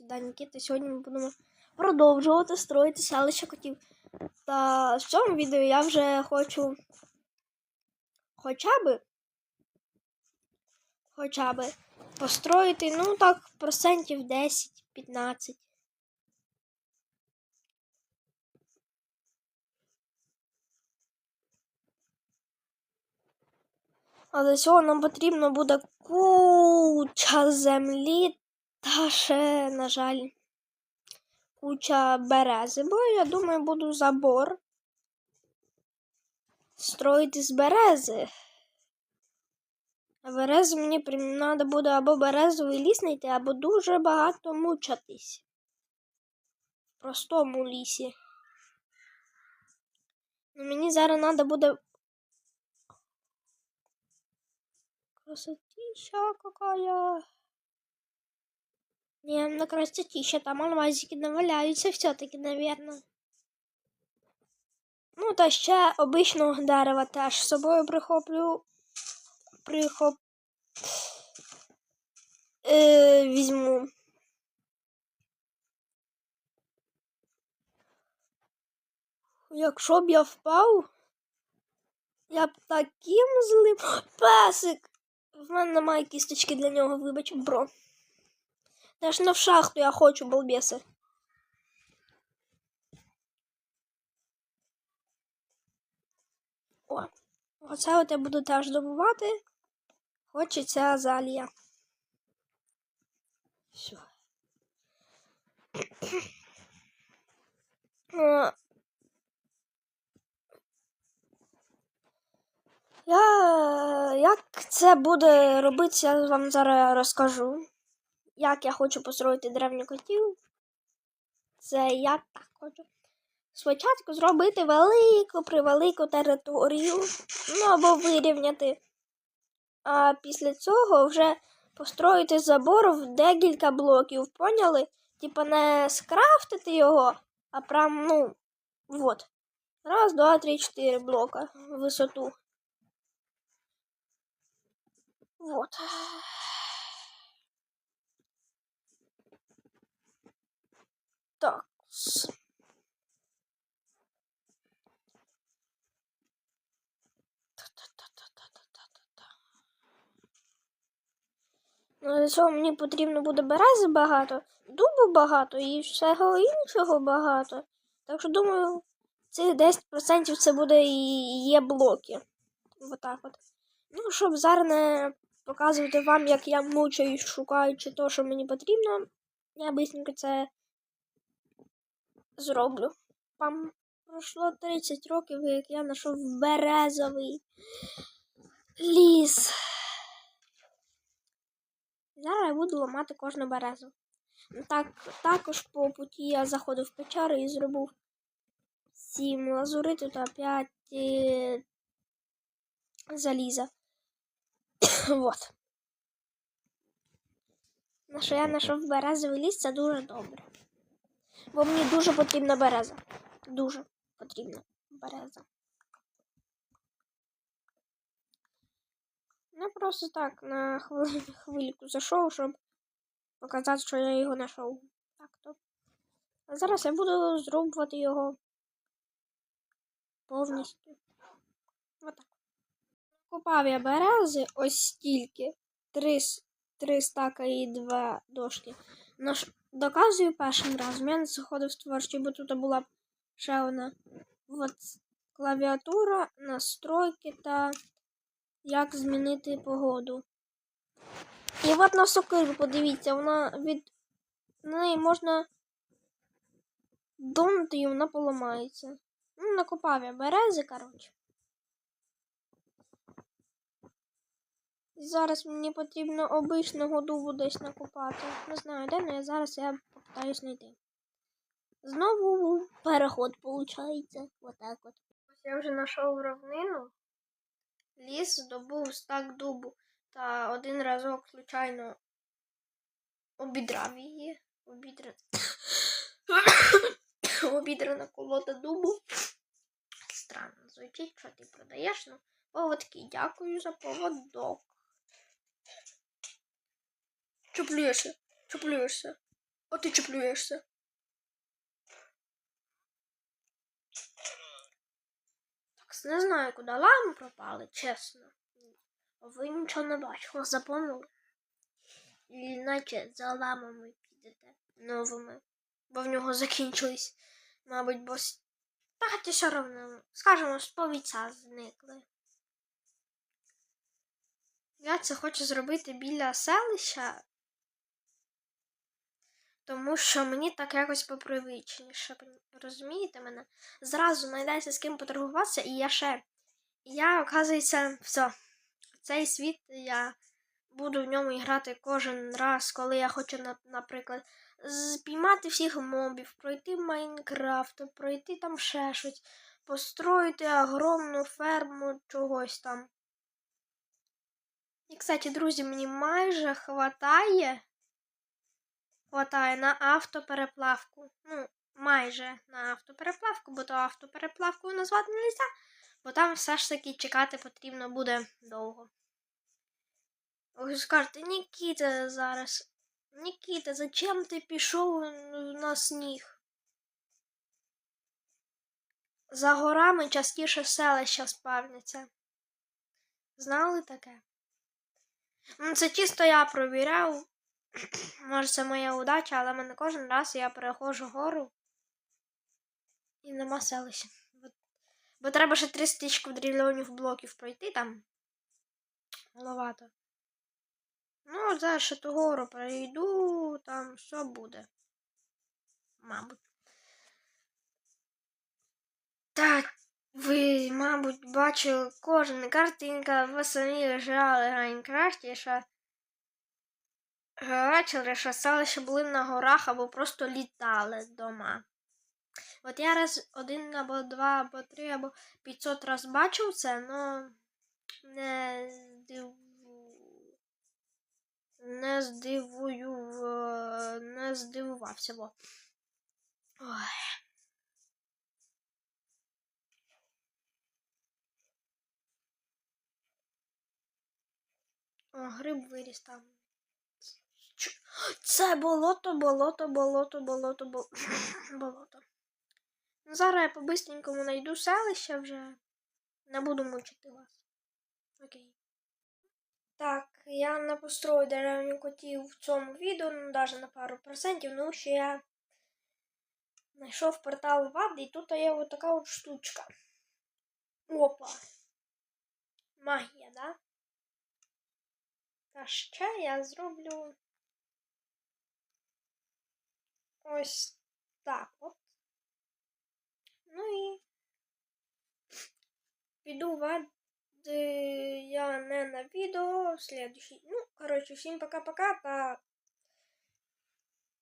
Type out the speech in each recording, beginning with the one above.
да, Нікіта. Сьогодні ми будемо продовжувати строїти селище котів. Та в цьому відео я вже хочу хоча би хоча би построїти, ну так, процентів 10-15. А для цього нам потрібно буде куча землі та ще, на жаль, куча берези. Бо я думаю, буду забор строїти з берези. А берези мені треба буде або березовий ліс знайти, або дуже багато мучатись. В простому лісі. Ну, мені зараз треба буде Красотища какая. Не, на красотища, там алмазики наваляються все-таки, наверное. Ну, та ще обичного дерева теж з собою прихоплю. Прихоп. Е, візьму. Якщо б я впав, я б таким злим. Песик! В мене немає кісточки для нього, вибач, бро. Теж на шахту я хочу, балбеси. О, оце от я буду теж добувати. Хочеться азалія. Все. Я як це буде робитися, я вам зараз розкажу. Як я хочу построїти древню котів. Це я так хочу. Спочатку зробити велику превелику територію, ну або вирівняти. А після цього вже построїти забор в декілька блоків. Поняли? Типа не скрафтити його, а прям, ну, вот. Раз, два, три, чотири блока в висоту. Вот. Так. Ну, для цього мені потрібно буде берези багато, дубу багато і всього іншого багато. Так що думаю, цих 10% це буде і є блоки. Отак от. Ну, щоб зараз не показувати вам, як я мучаюсь, шукаючи те, що мені потрібно, я бисенько це зроблю. Пам. Пройшло 30 років, як я знайшов березовий ліс. Зараз я буду ламати кожну березу. Так, також по путі я заходив в печеру і зробив 7 лазуриту та 5 е, заліза. вот. На що я знайшов березовий ліс, це дуже добре. Бо мені дуже потрібна береза. Дуже потрібна береза. Я просто так на хвильку зайшов, щоб показати, що я його знайшов. Так то. А зараз я буду зробувати його повністю. Отак. Купав я берези ось стільки. Три, три стака і два дошки. Доказую першим разом. Я не заходив з творчою, бо тут була ще одна от, клавіатура, настройки та як змінити погоду. І от на сокиру, подивіться, вона від неї можна донути і вона поламається. Ну, накопав я берези, коротше. Зараз мені потрібно обичного дубу десь накопати. Не знаю, де, але зараз я попитаюсь знайти. Знову переход виходить. Отак от. Ось я вже знайшов равнину. Ліс здобув стак дубу. Та один разок, случайно, обідрав її. Обідра... Обідрана колода дубу. Странно звучить, що ти продаєш. Ну, поводки, дякую за поводок. Чуплюєшся, чуплюєшся. О, ти чіплюєшся. Так, не знаю, куди лами пропали, чесно. Ви нічого не бачили, запомнили? Іначе за ламами підете новими, бо в нього закінчились, мабуть, бо та хоча все одно, скажімо, сповідця зникли. Я це хочу зробити біля селища, тому що мені так якось попривичніше. Розумієте мене? Зразу знайдеться з ким поторгуватися, і я ще. Я, оказується, все. Цей світ я буду в ньому грати кожен раз, коли я хочу, наприклад, спіймати всіх мобів, пройти Майнкрафт, пройти там ще щось, построїти огромну ферму чогось там. І, кстати, друзі, мені майже хватає. Хватає на автопереплавку. Ну, майже на автопереплавку, бо то автопереплавкою назвати не можна, бо там все ж таки чекати потрібно буде довго. Ви скажете, Нікіта зараз. Нікіта, зачем ти пішов на сніг? За горами частіше селища спавняться. Знали таке? Ну, Це чисто я провіряв. Може, це моя удача, але мене кожен раз я переходжу гору і нема селища. Бо, бо треба ще 300 тисяч квадрильйонів блоків пройти там. Маловато. Ну, зараз ще ту гору пройду, там все буде. Мабуть. Так, ви, мабуть, бачили кожна картинка, ви самі грали в Майнкрафті, що бачили, що селища були на горах або просто літали дома. От я раз один або два, або три, або 500 раз бачив це, але не здиву... не здивую, не здивувався, бо. Ой. О, гриб виріс там. Це болото, болото, болото, болото, болото. болото. Ну, зараз я по-бистренькому знайду селище вже. Не буду мучити вас. Окей. Так, я не построю деревню котів в цьому відео, ну навіть на пару процентів, ну що я знайшов портал вади, і тут є от така от штучка. Опа. Магія, да? Та ще я зроблю ось так от. Ну і піду в ад е, я не на відео, в следующий. Ну, коротше, всім пока-пока та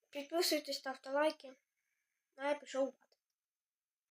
підписуйтесь, ставте лайки. А я пішов в ад.